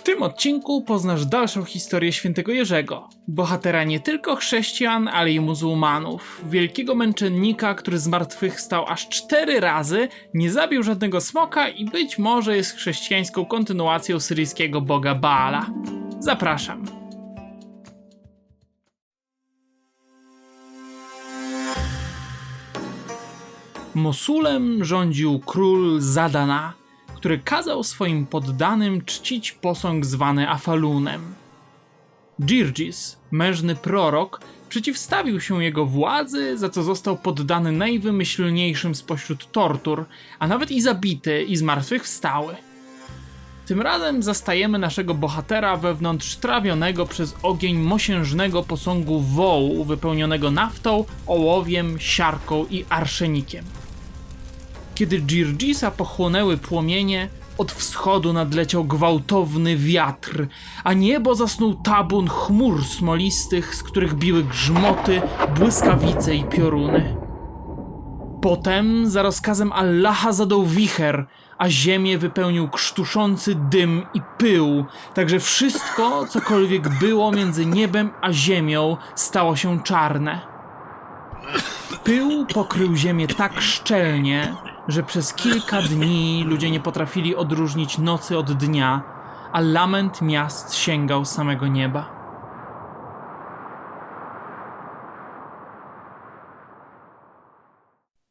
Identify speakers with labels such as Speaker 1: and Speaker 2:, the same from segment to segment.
Speaker 1: W tym odcinku poznasz dalszą historię świętego Jerzego, bohatera nie tylko chrześcijan, ale i muzułmanów, wielkiego męczennika, który zmartwychwstał aż cztery razy, nie zabił żadnego smoka i być może jest chrześcijańską kontynuacją syryjskiego boga Baala. Zapraszam. Mosulem rządził król Zadana, który kazał swoim poddanym czcić posąg zwany Afalunem. Girgis, mężny prorok, przeciwstawił się jego władzy, za co został poddany najwymyślniejszym spośród tortur, a nawet i zabity i zmartwychwstały. Tym razem zastajemy naszego bohatera wewnątrz trawionego przez ogień mosiężnego posągu wołu wypełnionego naftą, ołowiem, siarką i arszenikiem. Kiedy Girgisa pochłonęły płomienie, od wschodu nadleciał gwałtowny wiatr, a niebo zasnął tabun chmur smolistych, z których biły grzmoty, błyskawice i pioruny. Potem za rozkazem Allaha zadał wicher, a ziemię wypełnił krztuszący dym i pył, także wszystko, cokolwiek było między niebem a ziemią, stało się czarne. Pył pokrył ziemię tak szczelnie, że przez kilka dni ludzie nie potrafili odróżnić nocy od dnia, a lament miast sięgał samego nieba.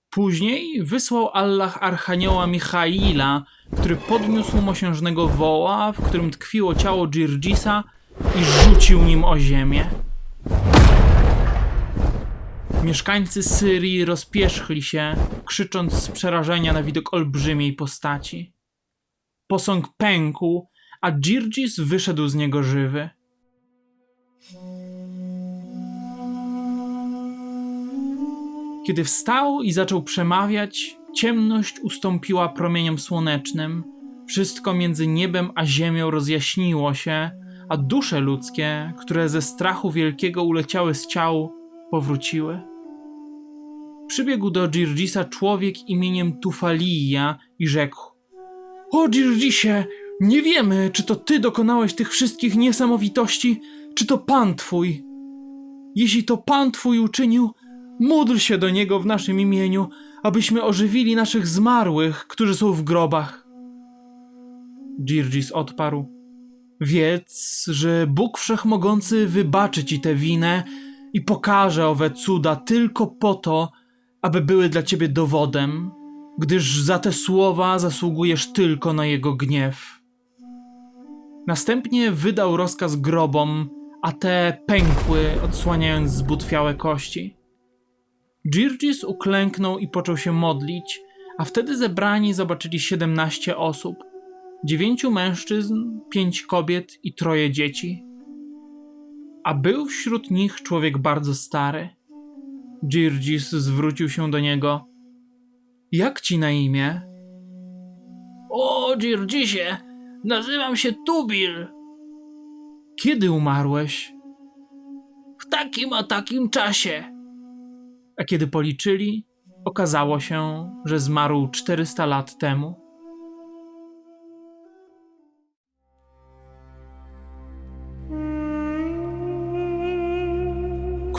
Speaker 1: Później wysłał Allah archanioła Michaila, który podniósł mosiężnego woła, w którym tkwiło ciało Girgisa i rzucił nim o ziemię. Mieszkańcy Syrii rozpierzchli się, krzycząc z przerażenia na widok olbrzymiej postaci. Posąg pękł, a Girgis wyszedł z niego żywy. Kiedy wstał i zaczął przemawiać, ciemność ustąpiła promieniom słonecznym. Wszystko między niebem a ziemią rozjaśniło się, a dusze ludzkie, które ze strachu wielkiego uleciały z ciał, powróciły. Przybiegł do Girgisa człowiek imieniem Tufalija i rzekł: O Girgisie, nie wiemy, czy to ty dokonałeś tych wszystkich niesamowitości, czy to pan twój. Jeśli to pan twój uczynił, módl się do niego w naszym imieniu, abyśmy ożywili naszych zmarłych, którzy są w grobach. Girgis odparł: Wiedz, że Bóg Wszechmogący wybaczy ci tę winę i pokaże owe cuda tylko po to, aby były dla ciebie dowodem, gdyż za te słowa zasługujesz tylko na jego gniew. Następnie wydał rozkaz grobom, a te pękły, odsłaniając zbutwiałe kości. Girgis uklęknął i począł się modlić, a wtedy zebrani zobaczyli siedemnaście osób: dziewięciu mężczyzn, pięć kobiet i troje dzieci. A był wśród nich człowiek bardzo stary. Girgis zwrócił się do niego. Jak ci na imię?
Speaker 2: O, Girgisie, nazywam się Tubil.
Speaker 1: Kiedy umarłeś?
Speaker 2: W takim a takim czasie.
Speaker 1: A kiedy policzyli, okazało się, że zmarł 400 lat temu.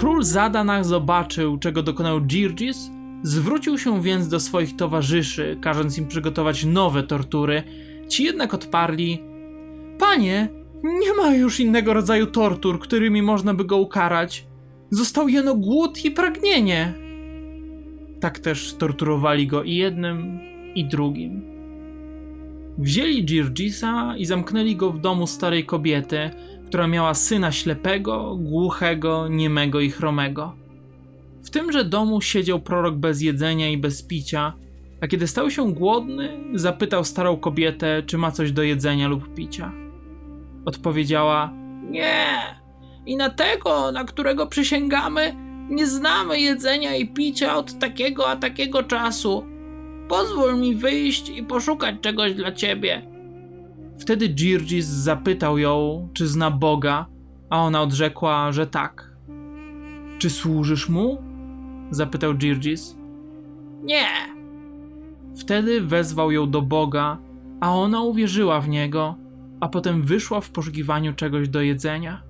Speaker 1: Król Zadanach zobaczył, czego dokonał Girgis, zwrócił się więc do swoich towarzyszy, każąc im przygotować nowe tortury. Ci jednak odparli: Panie, nie ma już innego rodzaju tortur, którymi można by go ukarać. Został jeno głód i pragnienie. Tak też torturowali go i jednym, i drugim. Wzięli Girgisa i zamknęli go w domu starej kobiety, która miała syna ślepego, głuchego, niemego i chromego. W tymże domu siedział prorok bez jedzenia i bez picia, a kiedy stał się głodny, zapytał starą kobietę, czy ma coś do jedzenia lub picia. Odpowiedziała:
Speaker 2: Nie. I na tego, na którego przysięgamy, nie znamy jedzenia i picia od takiego a takiego czasu. Pozwól mi wyjść i poszukać czegoś dla ciebie.
Speaker 1: Wtedy Girgis zapytał ją, czy zna Boga, a ona odrzekła, że tak. Czy służysz mu? zapytał Girgis.
Speaker 2: Nie.
Speaker 1: Wtedy wezwał ją do Boga, a ona uwierzyła w niego a potem wyszła w poszukiwaniu czegoś do jedzenia.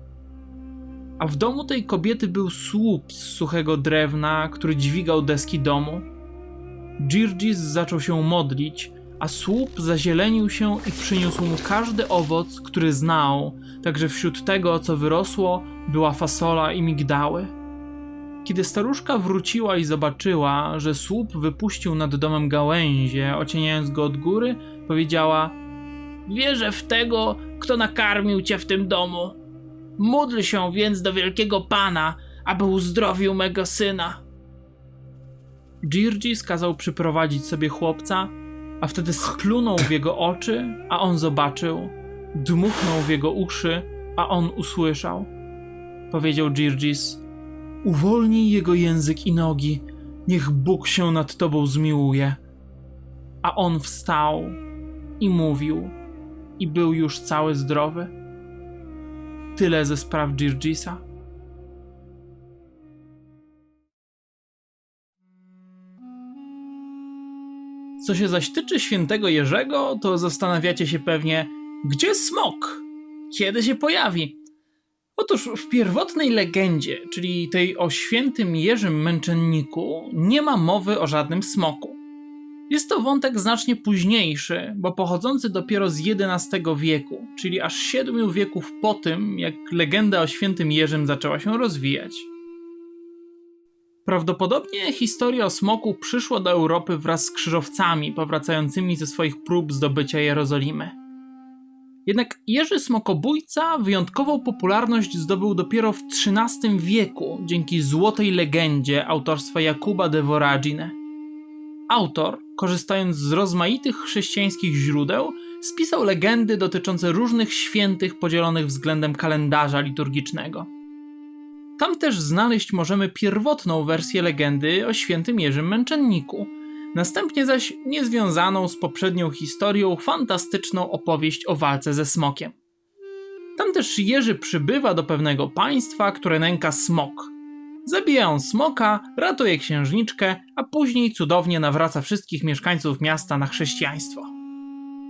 Speaker 1: A w domu tej kobiety był słup z suchego drewna, który dźwigał deski domu. Girgis zaczął się modlić, a słup zazielenił się i przyniósł mu każdy owoc, który znał, także wśród tego, co wyrosło, była fasola i migdały. Kiedy staruszka wróciła i zobaczyła, że słup wypuścił nad domem gałęzie, ocieniając go od góry, powiedziała:
Speaker 2: Wierzę w tego, kto nakarmił cię w tym domu. Módl się więc do wielkiego pana, aby uzdrowił mego syna.
Speaker 1: Girgis kazał przyprowadzić sobie chłopca, a wtedy splunął w jego oczy, a on zobaczył. Dmuchnął w jego uszy, a on usłyszał. Powiedział Girgis: Uwolnij jego język i nogi, niech Bóg się nad tobą zmiłuje. A on wstał i mówił, i był już cały zdrowy. Tyle ze spraw Girgisa. Co się zaś tyczy świętego Jerzego, to zastanawiacie się pewnie, gdzie smok? Kiedy się pojawi? Otóż w pierwotnej legendzie, czyli tej o świętym Jerzym Męczenniku, nie ma mowy o żadnym smoku. Jest to wątek znacznie późniejszy, bo pochodzący dopiero z XI wieku, czyli aż siedmiu wieków po tym, jak legenda o świętym Jerzym zaczęła się rozwijać. Prawdopodobnie historia o smoku przyszła do Europy wraz z krzyżowcami powracającymi ze swoich prób zdobycia Jerozolimy. Jednak Jerzy Smokobójca wyjątkową popularność zdobył dopiero w XIII wieku dzięki złotej legendzie autorstwa Jakuba de Voragine. Autor, korzystając z rozmaitych chrześcijańskich źródeł, spisał legendy dotyczące różnych świętych podzielonych względem kalendarza liturgicznego. Tam też znaleźć możemy pierwotną wersję legendy o świętym Jerzym Męczenniku, następnie zaś niezwiązaną z poprzednią historią fantastyczną opowieść o walce ze smokiem. Tam też Jerzy przybywa do pewnego państwa, które nęka smok. Zabija on smoka, ratuje księżniczkę, a później cudownie nawraca wszystkich mieszkańców miasta na chrześcijaństwo.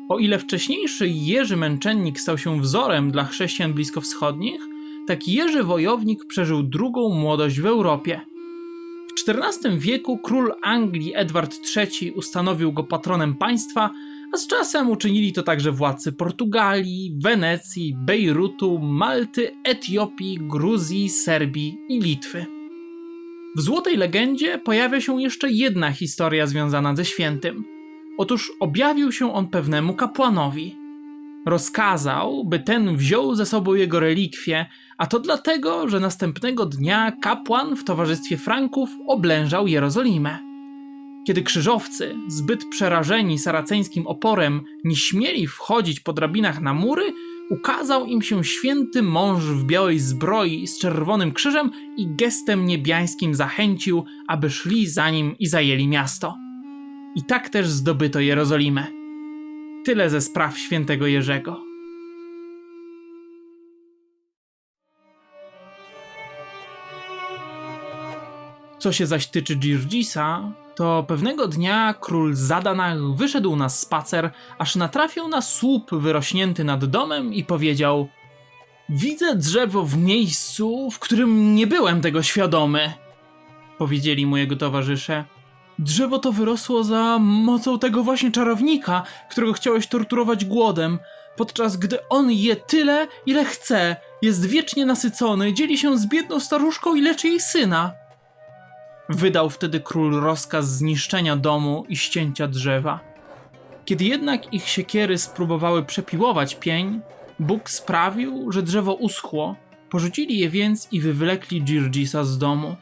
Speaker 1: O ile wcześniejszy Jerzy Męczennik stał się wzorem dla chrześcijan bliskowschodnich, tak Jerzy Wojownik przeżył drugą młodość w Europie. W XIV wieku król Anglii Edward III ustanowił go patronem państwa, a z czasem uczynili to także władcy Portugalii, Wenecji, Bejrutu, Malty, Etiopii, Gruzji, Serbii i Litwy. W Złotej Legendzie pojawia się jeszcze jedna historia związana ze świętym. Otóż objawił się on pewnemu kapłanowi. Rozkazał, by ten wziął ze sobą jego relikwie, a to dlatego, że następnego dnia kapłan w towarzystwie Franków oblężał Jerozolimę. Kiedy krzyżowcy, zbyt przerażeni saraceńskim oporem, nie śmieli wchodzić po drabinach na mury, ukazał im się święty mąż w białej zbroi z czerwonym krzyżem i gestem niebiańskim zachęcił, aby szli za nim i zajęli miasto. I tak też zdobyto Jerozolimę. Tyle ze spraw świętego Jerzego. Co się zaś tyczy Girgisa, to pewnego dnia król Zadanach wyszedł na spacer, aż natrafił na słup wyrośnięty nad domem i powiedział: Widzę drzewo w miejscu, w którym nie byłem tego świadomy. Powiedzieli mu jego towarzysze. Drzewo to wyrosło za mocą tego właśnie czarownika, którego chciałeś torturować głodem, podczas gdy on je tyle, ile chce, jest wiecznie nasycony, dzieli się z biedną staruszką i leczy jej syna. Wydał wtedy król rozkaz zniszczenia domu i ścięcia drzewa. Kiedy jednak ich siekiery spróbowały przepiłować pień, Bóg sprawił, że drzewo uschło, porzucili je więc i wywlekli Girgisa z domu.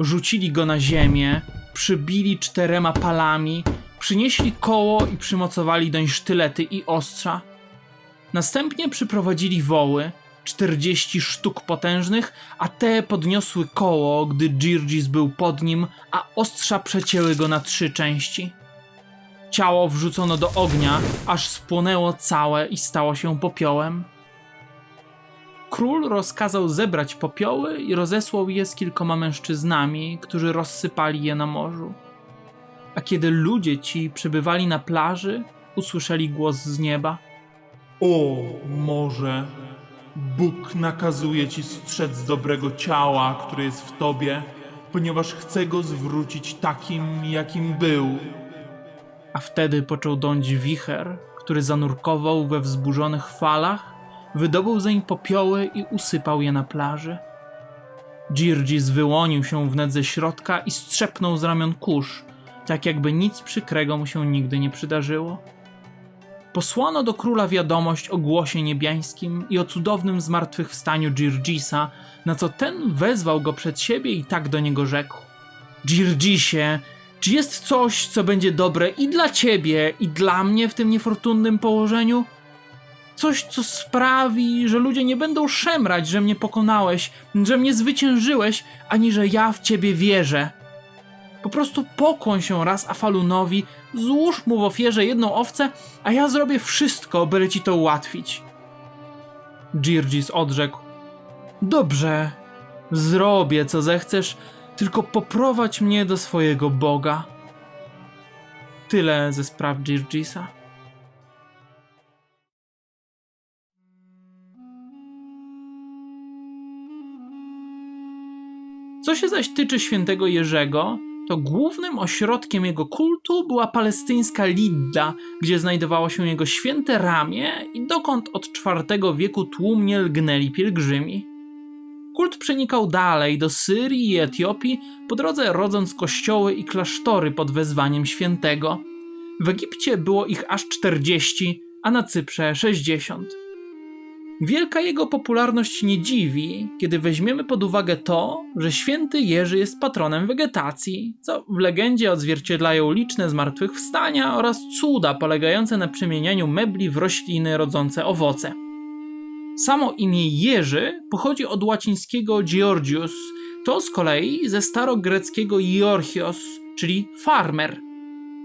Speaker 1: Rzucili go na ziemię, przybili czterema palami, przynieśli koło i przymocowali doń sztylety i ostrza. Następnie przyprowadzili woły, 40 sztuk potężnych, a te podniosły koło, gdy Girgis był pod nim, a ostrza przecięły go na trzy części. Ciało wrzucono do ognia, aż spłonęło całe i stało się popiołem. Król rozkazał zebrać popioły i rozesłał je z kilkoma mężczyznami, którzy rozsypali je na morzu. A kiedy ludzie ci przybywali na plaży, usłyszeli głos z nieba. O, może Bóg nakazuje ci strzec dobrego ciała, które jest w tobie, ponieważ chce go zwrócić takim, jakim był. A wtedy począł dąć wicher, który zanurkował we wzburzonych falach, wydobył zeń popioły i usypał je na plaży. Girgis wyłonił się wnet ze środka i strzepnął z ramion kurz, tak jakby nic przykrego mu się nigdy nie przydarzyło. Posłano do króla wiadomość o głosie niebiańskim i o cudownym zmartwychwstaniu Girgisa, na co ten wezwał go przed siebie i tak do niego rzekł: Girgisie, czy jest coś, co będzie dobre i dla ciebie, i dla mnie w tym niefortunnym położeniu? Coś, co sprawi, że ludzie nie będą szemrać, że mnie pokonałeś, że mnie zwyciężyłeś, ani że ja w ciebie wierzę. Po prostu pokłoń się raz Afalunowi, złóż mu w ofierze jedną owcę, a ja zrobię wszystko, byle ci to ułatwić. Girgis odrzekł: Dobrze, zrobię co zechcesz, tylko poprowadź mnie do swojego Boga. Tyle ze spraw Girgisa. Co się zaś tyczy świętego Jerzego, to głównym ośrodkiem jego kultu była palestyńska Lidda, gdzie znajdowało się jego święte ramię i dokąd od IV wieku tłumnie lgnęli pielgrzymi. Kult przenikał dalej do Syrii i Etiopii, po drodze rodząc kościoły i klasztory pod wezwaniem świętego. W Egipcie było ich aż 40, a na Cyprze 60. Wielka jego popularność nie dziwi, kiedy weźmiemy pod uwagę to, że święty Jerzy jest patronem wegetacji, co w legendzie odzwierciedlają liczne zmartwychwstania oraz cuda polegające na przemienianiu mebli w rośliny rodzące owoce. Samo imię Jerzy pochodzi od łacińskiego Georgius, to z kolei ze starogreckiego Iorchios, czyli farmer.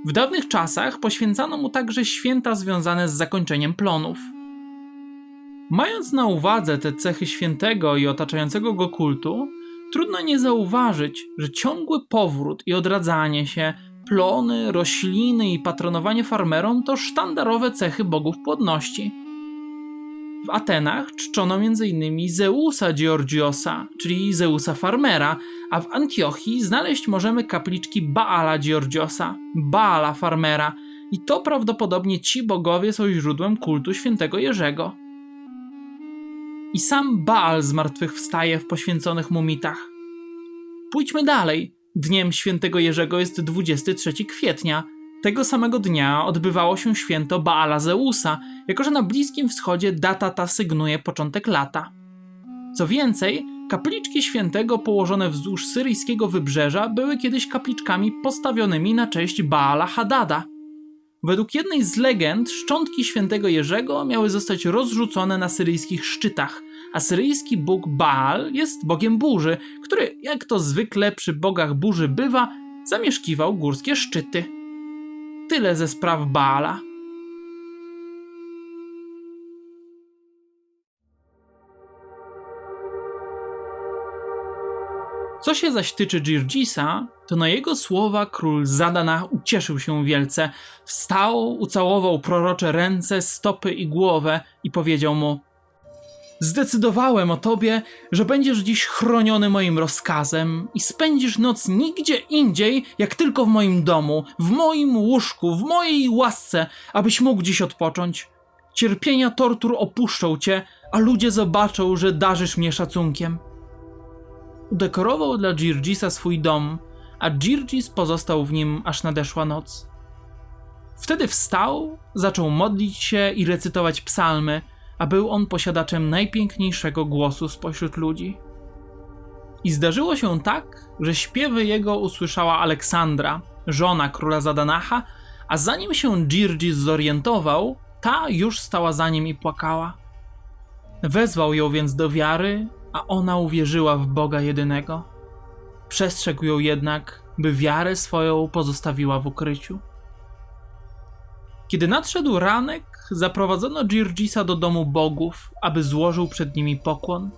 Speaker 1: W dawnych czasach poświęcano mu także święta związane z zakończeniem plonów. Mając na uwadze te cechy świętego i otaczającego go kultu, trudno nie zauważyć, że ciągły powrót i odradzanie się, plony, rośliny i patronowanie farmerom to sztandarowe cechy bogów płodności. W Atenach czczono m.in. Zeusa Georgiosa, czyli Zeusa farmera, a w Antiochii znaleźć możemy kapliczki Baala Georgiosa, Baala farmera, i to prawdopodobnie ci bogowie są źródłem kultu świętego Jerzego. I sam Baal zmartwychwstaje w poświęconych mu mitach. Pójdźmy dalej. Dniem świętego Jerzego jest 23 kwietnia. Tego samego dnia odbywało się święto Baala Zeusa, jako że na Bliskim Wschodzie data ta sygnuje początek lata. Co więcej, kapliczki świętego położone wzdłuż syryjskiego wybrzeża były kiedyś kapliczkami postawionymi na cześć Baala Hadada. Według jednej z legend szczątki świętego Jerzego miały zostać rozrzucone na syryjskich szczytach, a syryjski bóg Baal jest bogiem burzy, który, jak to zwykle przy bogach burzy bywa, zamieszkiwał górskie szczyty. Tyle ze spraw Baala. Co się zaś tyczy Girgisa, to na jego słowa król Zadana ucieszył się wielce. Wstał, ucałował prorocze ręce, stopy i głowę i powiedział mu: Zdecydowałem o tobie, że będziesz dziś chroniony moim rozkazem i spędzisz noc nigdzie indziej, jak tylko w moim domu, w moim łóżku, w mojej łasce, abyś mógł dziś odpocząć. Cierpienia tortur opuszczą cię, a ludzie zobaczą, że darzysz mnie szacunkiem udekorował dla Girgisa swój dom, a Girgis pozostał w nim aż nadeszła noc. Wtedy wstał, zaczął modlić się i recytować psalmy, a był on posiadaczem najpiękniejszego głosu spośród ludzi. I zdarzyło się tak, że śpiewy jego usłyszała Aleksandra, żona króla Zadanacha, a zanim się Girgis zorientował, ta już stała za nim i płakała. Wezwał ją więc do wiary a ona uwierzyła w Boga jedynego. Przestrzegł ją jednak, by wiarę swoją pozostawiła w ukryciu. Kiedy nadszedł ranek, zaprowadzono Girgisa do domu bogów, aby złożył przed nimi pokłon.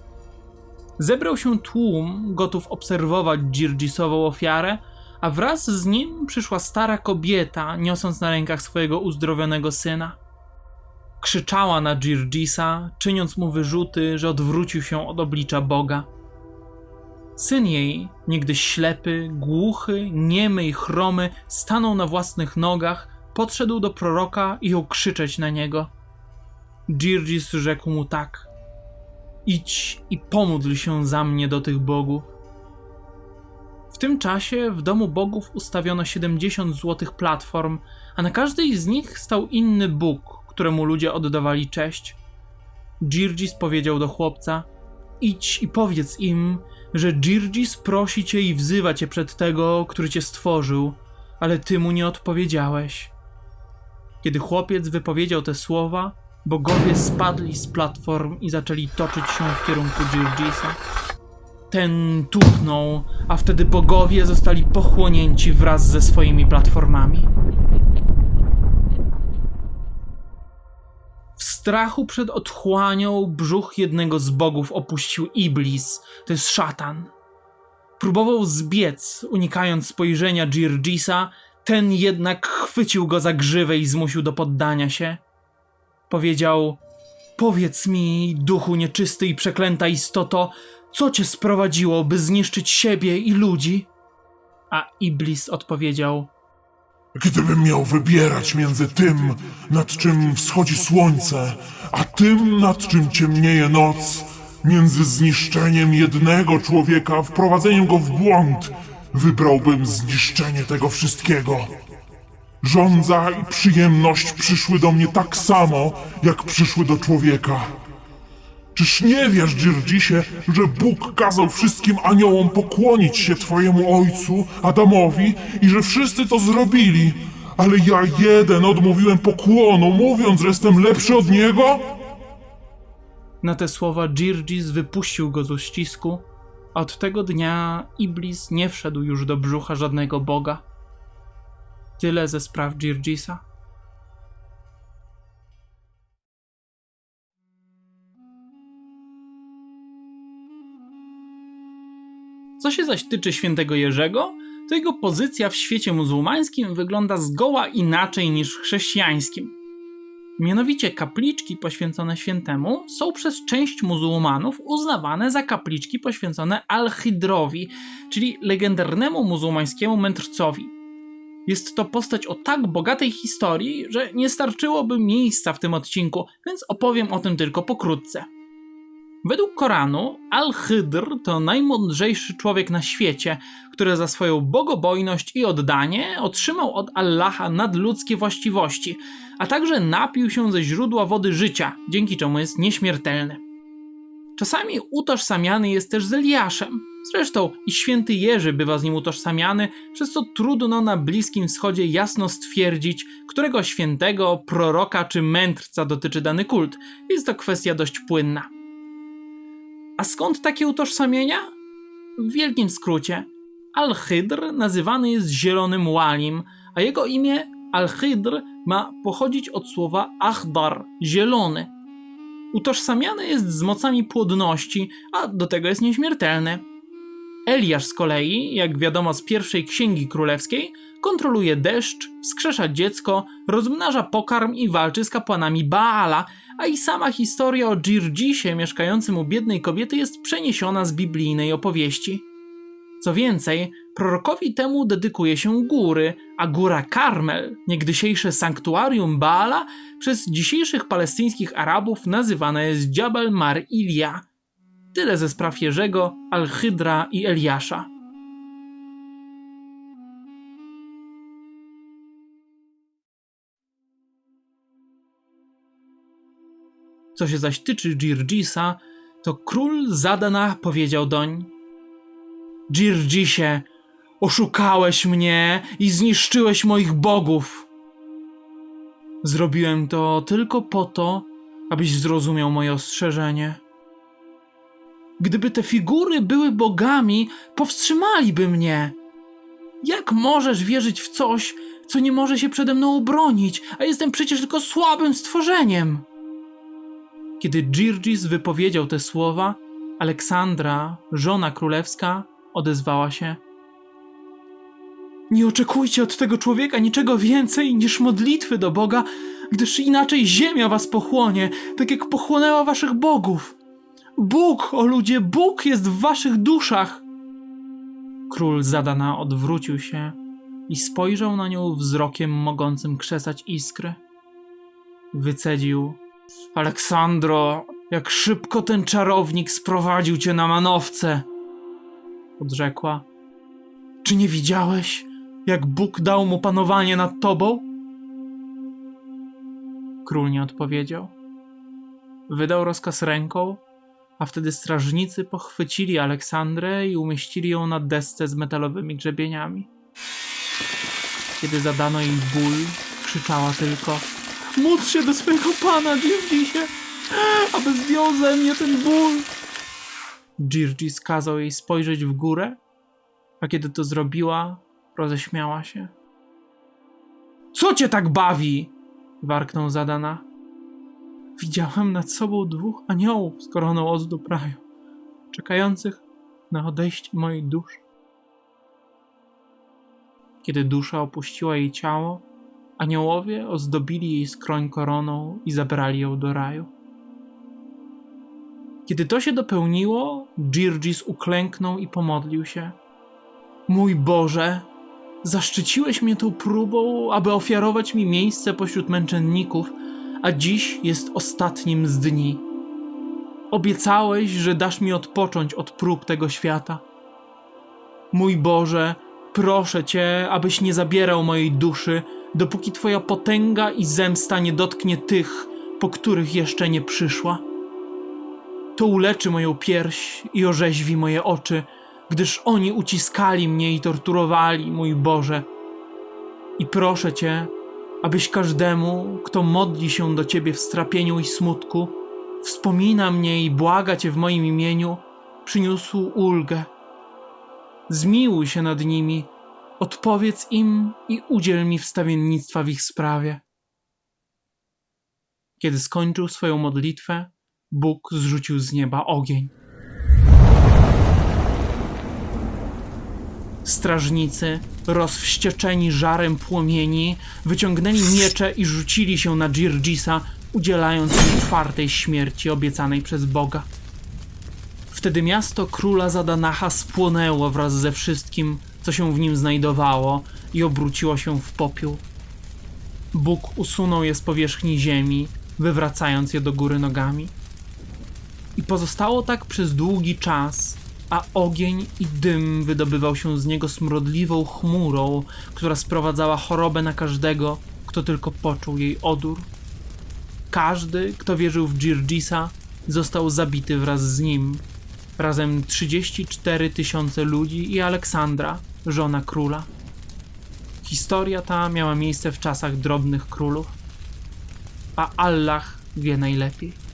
Speaker 1: Zebrał się tłum, gotów obserwować Girgisową ofiarę, a wraz z nim przyszła stara kobieta, niosąc na rękach swojego uzdrowionego syna. Krzyczała na Girgisa, czyniąc mu wyrzuty, że odwrócił się od oblicza Boga. Syn jej, niegdyś ślepy, głuchy, niemy i chromy, stanął na własnych nogach, podszedł do proroka i jął krzyczeć na niego. Girgis rzekł mu tak: Idź i pomódl się za mnie do tych bogów. W tym czasie w domu bogów ustawiono 70 złotych platform, a na każdej z nich stał inny bóg, któremu ludzie oddawali cześć. Girgis powiedział do chłopca: Idź i powiedz im, że Girgis prosi cię i wzywa cię przed tego, który cię stworzył, ale ty mu nie odpowiedziałeś. Kiedy chłopiec wypowiedział te słowa, bogowie spadli z platform i zaczęli toczyć się w kierunku Girgisa. Ten tupnął, a wtedy bogowie zostali pochłonięci wraz ze swoimi platformami. Strachu przed otchłanią brzuch jednego z bogów opuścił Iblis, to jest szatan. Próbował zbiec, unikając spojrzenia Girgisa, ten jednak chwycił go za grzywę i zmusił do poddania się. Powiedział: Powiedz mi, duchu nieczysty i przeklęta istoto, co cię sprowadziło, by zniszczyć siebie i ludzi? A Iblis odpowiedział:
Speaker 3: Gdybym miał wybierać między tym, nad czym wschodzi słońce, a tym, nad czym ciemnieje noc, między zniszczeniem jednego człowieka, wprowadzeniem go w błąd, wybrałbym zniszczenie tego wszystkiego. Żądza i przyjemność przyszły do mnie tak samo, jak przyszły do człowieka. Czyż nie wiesz, Dzirdzisie, że Bóg kazał wszystkim aniołom pokłonić się twojemu ojcu, Adamowi, i że wszyscy to zrobili, ale ja jeden odmówiłem pokłonu, mówiąc, że jestem lepszy od niego?
Speaker 1: Na te słowa Girgis wypuścił go z uścisku, a od tego dnia Iblis nie wszedł już do brzucha żadnego boga. Tyle ze spraw Girgisa. Co się zaś tyczy świętego Jerzego, to jego pozycja w świecie muzułmańskim wygląda zgoła inaczej niż w chrześcijańskim. Mianowicie kapliczki poświęcone świętemu są przez część muzułmanów uznawane za kapliczki poświęcone Al-Hidrowi, czyli legendarnemu muzułmańskiemu mędrcowi. Jest to postać o tak bogatej historii, że nie starczyłoby miejsca w tym odcinku, więc opowiem o tym tylko pokrótce. Według Koranu, Al-Hydr to najmądrzejszy człowiek na świecie, który za swoją bogobojność i oddanie otrzymał od Allaha nadludzkie właściwości, a także napił się ze źródła wody życia, dzięki czemu jest nieśmiertelny. Czasami utożsamiany jest też z Eliaszem. Zresztą i święty Jerzy bywa z nim utożsamiany, przez co trudno na Bliskim Wschodzie jasno stwierdzić, którego świętego, proroka czy mędrca dotyczy dany kult. Jest to kwestia dość płynna. A skąd takie utożsamienia? W wielkim skrócie, Al-Hydr nazywany jest Zielonym Łalim, a jego imię Al-Hydr ma pochodzić od słowa Achdar, zielony. Utożsamiany jest z mocami płodności, a do tego jest nieśmiertelny. Eliasz z kolei, jak wiadomo z pierwszej księgi królewskiej, kontroluje deszcz, wskrzesza dziecko, rozmnaża pokarm i walczy z kapłanami Baala, a i sama historia o Girgisie mieszkającym u biednej kobiety jest przeniesiona z biblijnej opowieści. Co więcej, prorokowi temu dedykuje się góry, a góra Karmel, niegdysiejsze sanktuarium Baala, przez dzisiejszych palestyńskich Arabów nazywana jest Jabal Mar Ilia. Tyle ze spraw Jerzego, Al-Hydra i Eliasza. Co się zaś tyczy Girgisa, to król Zadana powiedział doń: Girgisie, oszukałeś mnie i zniszczyłeś moich bogów. Zrobiłem to tylko po to, abyś zrozumiał moje ostrzeżenie. Gdyby te figury były bogami, powstrzymaliby mnie. Jak możesz wierzyć w coś, co nie może się przede mną obronić, a jestem przecież tylko słabym stworzeniem? Kiedy Girgis wypowiedział te słowa, Aleksandra, żona królewska, odezwała się. Nie oczekujcie od tego człowieka niczego więcej niż modlitwy do Boga, gdyż inaczej ziemia was pochłonie, tak jak pochłonęła waszych bogów. Bóg, o ludzie, Bóg jest w waszych duszach. Król Zadana odwrócił się i spojrzał na nią wzrokiem mogącym krzesać iskry. Wycedził: Aleksandro, jak szybko ten czarownik sprowadził cię na manowce! Odrzekła: Czy nie widziałeś, jak Bóg dał mu panowanie nad tobą? Król nie odpowiedział. Wydał rozkaz ręką, a wtedy strażnicy pochwycili Aleksandrę i umieścili ją na desce z metalowymi grzebieniami. Kiedy zadano jej ból, krzyczała tylko: Módl się do swojego pana, Girgisie, aby zdjął ze mnie ten ból. Girgis kazał jej spojrzeć w górę, a kiedy to zrobiła, roześmiała się. Co cię tak bawi? warknął Zadana. Widziałem nad sobą dwóch aniołów z koroną ozdób czekających na odejście mojej duszy. Kiedy dusza opuściła jej ciało, aniołowie ozdobili jej skroń koroną i zabrali ją do raju. Kiedy to się dopełniło, Girgis uklęknął i pomodlił się. Mój Boże, zaszczyciłeś mnie tą próbą, aby ofiarować mi miejsce pośród męczenników, a dziś jest ostatnim z dni. Obiecałeś, że dasz mi odpocząć od prób tego świata. Mój Boże, proszę Cię, abyś nie zabierał mojej duszy, dopóki Twoja potęga i zemsta nie dotknie tych, po których jeszcze nie przyszła. To uleczy moją pierś i orzeźwi moje oczy, gdyż oni uciskali mnie i torturowali, mój Boże. I proszę Cię, abyś każdemu, kto modli się do Ciebie w strapieniu i smutku, wspomina mnie i błaga Cię w moim imieniu, przyniósł ulgę. Zmiłuj się nad nimi, odpowiedz im i udziel mi wstawiennictwa w ich sprawie. Kiedy skończył swoją modlitwę, Bóg zrzucił z nieba ogień. Strażnicy, rozwścieczeni żarem płomieni, wyciągnęli miecze i rzucili się na Girgisa, udzielając mu czwartej śmierci obiecanej przez Boga. Wtedy miasto króla Zadanacha spłonęło wraz ze wszystkim, co się w nim znajdowało i obróciło się w popiół. Bóg usunął je z powierzchni ziemi, wywracając je do góry nogami. I pozostało tak przez długi czas, a ogień i dym wydobywał się z niego smrodliwą chmurą, która sprowadzała chorobę na każdego, kto tylko poczuł jej odór. Każdy, kto wierzył w Girgisa, został zabity wraz z nim. Razem 34 tysiące ludzi i Aleksandra, żona króla. Historia ta miała miejsce w czasach drobnych królów, a Allah wie najlepiej.